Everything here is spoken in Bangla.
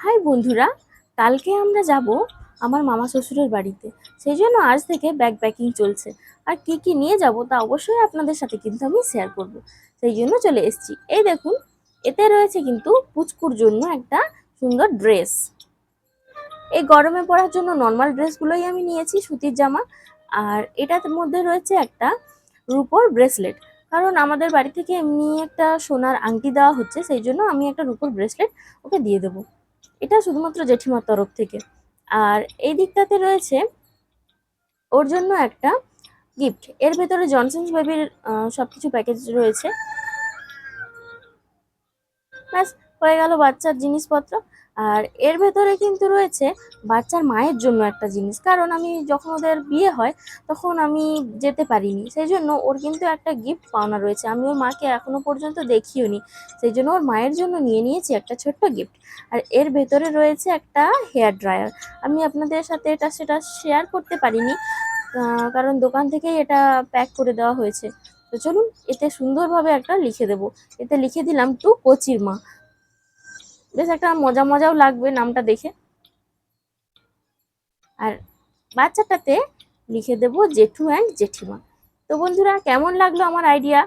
হাই বন্ধুরা, কালকে আমরা যাব আমার মামা শ্বশুরের বাড়িতে। সেই জন্য আজ থেকে ব্যাগ প্যাকিং চলছে। আর কি কি নিয়ে যাব তা অবশ্যই আপনাদের সাথে কিন্তু আমি শেয়ার করব। সেই জন্য চলে এসেছি। এই দেখুন, এতে রয়েছে কিন্তু পুচকুর জন্য একটা সুন্দর ড্রেস এই গরমে পরার জন্য নর্মাল ড্রেসগুলোই আমি নিয়েছি, সুতির জামা। আর এটার মধ্যে রয়েছে একটা রুপোর ব্রেসলেট কারণ আমাদের বাড়ি থেকে এমনি একটা সোনার আংটি দেওয়া হচ্ছে, সেই জন্য আমি একটা রুপোর ব্রেসলেট ওকে দিয়ে দেবো। এটা শুধুমাত্র জেঠিমার তরফ থেকে। আর এই দিকটাতে রয়েছে ওর জন্য একটা গিফট এর ভেতরে জনসন্স বেবির সব কিছু প্যাকেজ রয়েছে। ব্যাস হয়ে গেল বাচ্চার জিনিসপত্র। আর এর ভেতরে কিন্তু রয়েছে বাচ্চার মায়ের জন্য একটা জিনিস। কারণ আমি যখন ওদের বিয়ে হয়, তখন আমি যেতে পারিনি। সেই জন্য ওর কিন্তু একটা গিফট পাওনা রয়েছে। আমি ওর মাকে এখনও পর্যন্ত দেখিও নি সেই জন্য ওর মায়ের জন্য নিয়ে নিয়েছি একটা ছোট্ট গিফট আর এর ভেতরে রয়েছে একটা হেয়ার ড্রায়ার আমি আপনাদের সাথে এটা, সেটা শেয়ার করতে পারিনি। কারণ দোকান থেকেই এটা প্যাক করে দেওয়া হয়েছে। তো চলুন, এতে সুন্দরভাবে একটা লিখে দেবো। এতে লিখে দিলাম টু কোচির মা। বেশ একটা মজা মজাও লাগবে নামটা দেখে। আর বাচ্চাটাতে লিখে দেবো জেঠু অ্যান্ড জেঠিমা। তো বন্ধুরা, কেমন লাগল আমার আইডিয়া